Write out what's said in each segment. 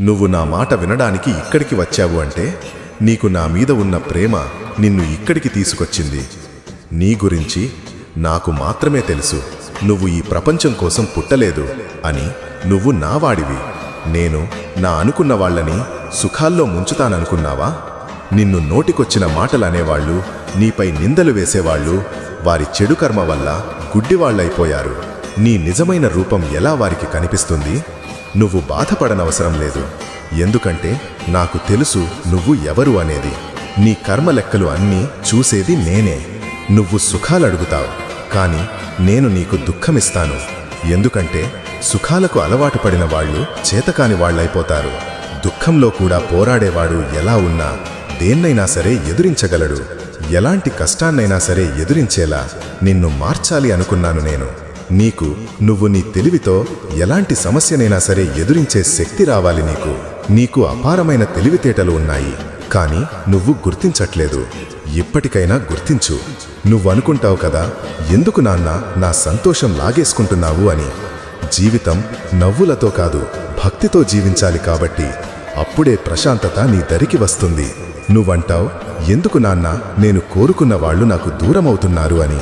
నువ్వు నా మాట వినడానికి ఇక్కడికి వచ్చావు అంటే నీకు నా మీద ఉన్న ప్రేమ నిన్ను ఇక్కడికి తీసుకొచ్చింది. నీ గురించి నాకు మాత్రమే తెలుసు. నువ్వు ఈ ప్రపంచం కోసం పుట్టలేదు అని నువ్వు నావాడివి నేను నా అనుకున్న వాళ్ళని సుఖాల్లో ముంచుతాననుకున్నావా? నిన్ను నోటికొచ్చిన మాటలనేవాళ్ళు నీపై నిందలు వేసేవాళ్ళు వారి చెడు కర్మ వల్ల గుడ్డివాళ్ళైపోయారు నీ నిజమైన రూపం ఎలా వారికి కనిపిస్తుంది? నువ్వు బాధపడనవసరం లేదు. ఎందుకంటే నాకు తెలుసు నువ్వు ఎవరు అనేది. నీ కర్మ లెక్కలు అన్నీ చూసేది నేనే. నువ్వు సుఖాలడుగుతావు కానీ నేను నీకు దుఃఖమిస్తాను. ఎందుకంటే సుఖాలకు అలవాటు పడిన వాళ్ళు చేతకాని వాళ్ళైపోతారు. దుఃఖంలో కూడా పోరాడేవాడు ఎలా ఉన్నా దేన్నైనా సరే ఎదురించగలడు. ఎలాంటి కష్టాన్నైనా సరే ఎదురించేలా నిన్ను మార్చాలి అనుకున్నాను నేను. నీకు నువ్వు నీ తెలివితో ఎలాంటి సమస్యనైనా సరే ఎదురించే శక్తి రావాలి నీకు. నీకు అపారమైన తెలివితేటలు ఉన్నాయి కానీ నువ్వు గుర్తించట్లేదు. ఇప్పటికైనా గుర్తించు. నువ్వు అనుకుంటావు కదా ఎందుకు నాన్న నా సంతోషం లాగేసుకుంటున్నావు అని. జీవితం నవ్వులతో కాదు భక్తితో జీవించాలి కాబట్టి అప్పుడే ప్రశాంతత నీ దరికి వస్తుంది. నువ్వంటావు ఎందుకు నాన్న నేను కోరుకున్న వాళ్ళు నాకు దూరమవుతున్నారు అని.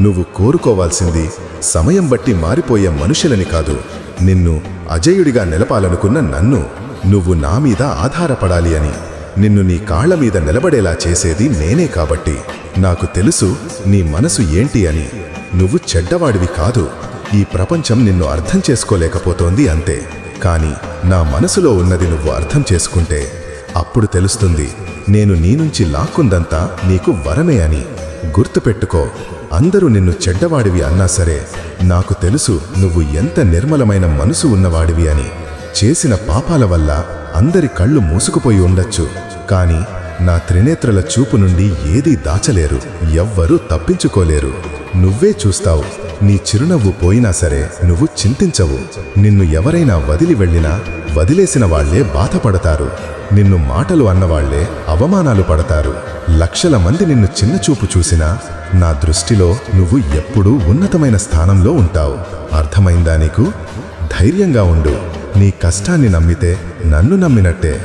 నువ్వు కోరుకోవాల్సింది సమయం బట్టి మారిపోయే మనుషులని కాదు. నిన్ను అజయుడిగా నిలపాలనుకున్న నన్ను నువ్వు నా మీద ఆధారపడాలి అని. నిన్ను నీ కాళ్ళ మీద నిలబడేలా చేసేది నేనే కాబట్టి. నాకు తెలుసు నీ మనసు ఏంటి అని. నువ్వు చెడ్డవాడివి కాదు. ఈ ప్రపంచం నిన్ను అర్థం చేసుకోలేకపోతోంది అంతే. కానీ నా మనసులో ఉన్నది నువ్వు అర్థం చేసుకుంటే అప్పుడు తెలుస్తుంది నేను నీ నుంచి లాక్కుందంతా నీకు వరమే అని. గుర్తుపెట్టుకో అందరూ నిన్ను చెడ్డవాడివి అన్నా సరే నాకు తెలుసు నువ్వు ఎంత నిర్మలమైన మనసు ఉన్నవాడివి అని. చేసిన పాపాల వల్ల అందరి కళ్ళు మూసుకుపోయి ఉండొచ్చు కాని నా త్రినేత్రల చూపు నుండి ఏదీ దాచలేరు ఎవ్వరూ తప్పించుకోలేరు. నువ్వే చూస్తావు నీ చిరునవ్వు పోయినా సరే నువ్వు చింతించవు. నిన్ను ఎవరైనా వదిలి వెళ్ళినా వదిలేసిన వాళ్ళే బాధపడతారు. నిన్ను మాటలు అన్నవాళ్ళే అవమానాలు పడతారు. లక్షల మంది నిన్ను చిన్నచూపు చూసినా నా దృష్టిలో నువ్వు ఎప్పుడూ ఉన్నతమైన స్థానంలో ఉంటావు. అర్థమైందా నీకు? ధైర్యంగా ఉండు. నీ కష్టాన్ని నమ్మితే నన్ను నమ్మినట్టే.